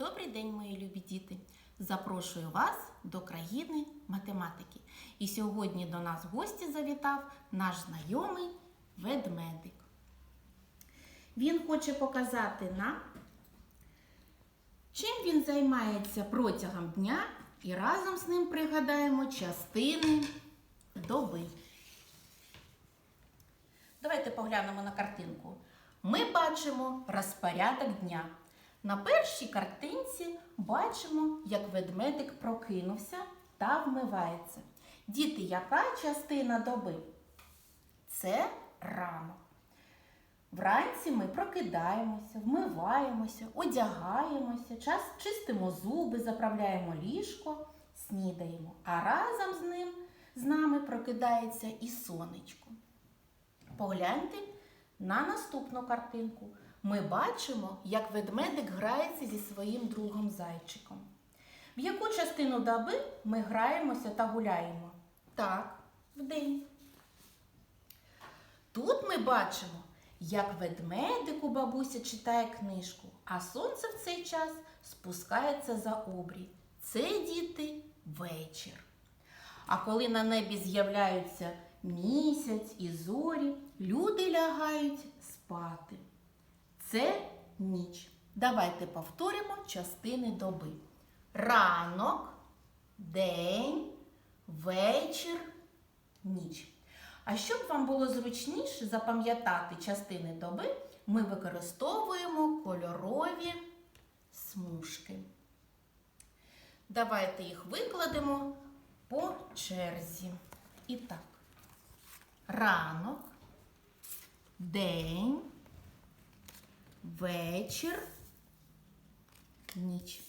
Добрий день, мої любі діти! Запрошую вас до країни математики. І сьогодні до нас в гості завітав наш знайомий ведмедик. Він хоче показати нам, чим він займається протягом дня, і разом з ним пригадаємо частини доби. Давайте поглянемо на картинку. Ми бачимо розпорядок дня. На першій картинці бачимо, як ведмедик прокинувся та вмивається. Діти, яка частина доби? Це ранок. Вранці ми прокидаємося, вмиваємося, одягаємося, час чистимо зуби, заправляємо ліжко, снідаємо. А разом з ним з нами прокидається і сонечко. Погляньте на наступну картинку. Ми бачимо, як ведмедик грається зі своїм другом зайчиком. В яку частину доби ми граємося та гуляємо? Так, вдень. Тут ми бачимо, як ведмедик у бабуся читає книжку, а сонце в цей час спускається за обрій. Це діти вечір. А коли на небі з'являються місяць і зорі, люди лягають спати. Це ніч. Давайте повторимо частини доби. Ранок, день, вечір, ніч. А щоб вам було зручніше запам'ятати частини доби, ми використовуємо кольорові смужки. Давайте їх викладемо по черзі. І так, ранок, день, вечір, ніч.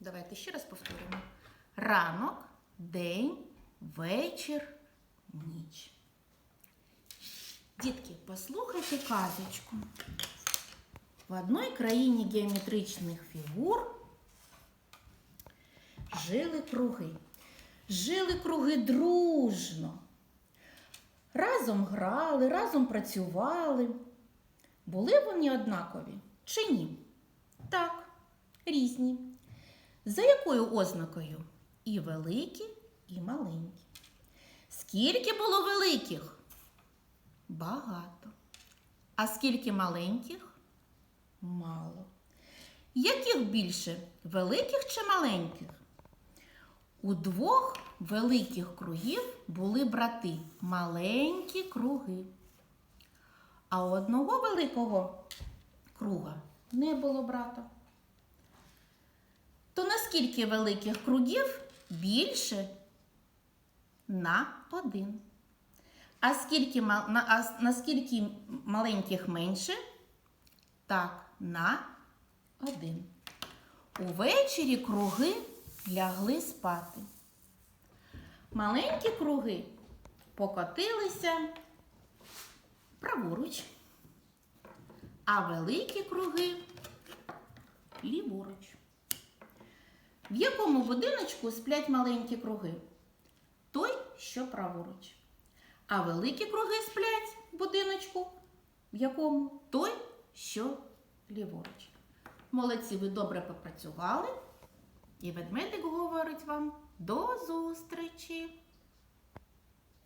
Давайте ще раз повторимо. Ранок, день, вечір, ніч. Дітки, послухайте казочку. В одній країні геометричних фігур жили круги. Жили круги дружно. Разом грали, разом працювали. Були вони однакові чи ні? Так, різні. За якою ознакою? І великі, і маленькі. Скільки було великих? Багато. А скільки маленьких? Мало. Яких більше? Великих чи маленьких? У двох великих кругів були брати маленькі круги. А у одного великого круга не було брата. То наскільки великих кругів більше на один? А скільки, наскільки маленьких менше? Так, на один. Увечері круги лягли спати. Маленькі круги покотилися праворуч, а великі круги ліворуч. В якому будиночку сплять маленькі круги? Той, що праворуч. А великі круги сплять в будиночку, в якому той, що ліворуч. Молодці, ви добре попрацювали. І ведмедик говорить вам до зустрічі!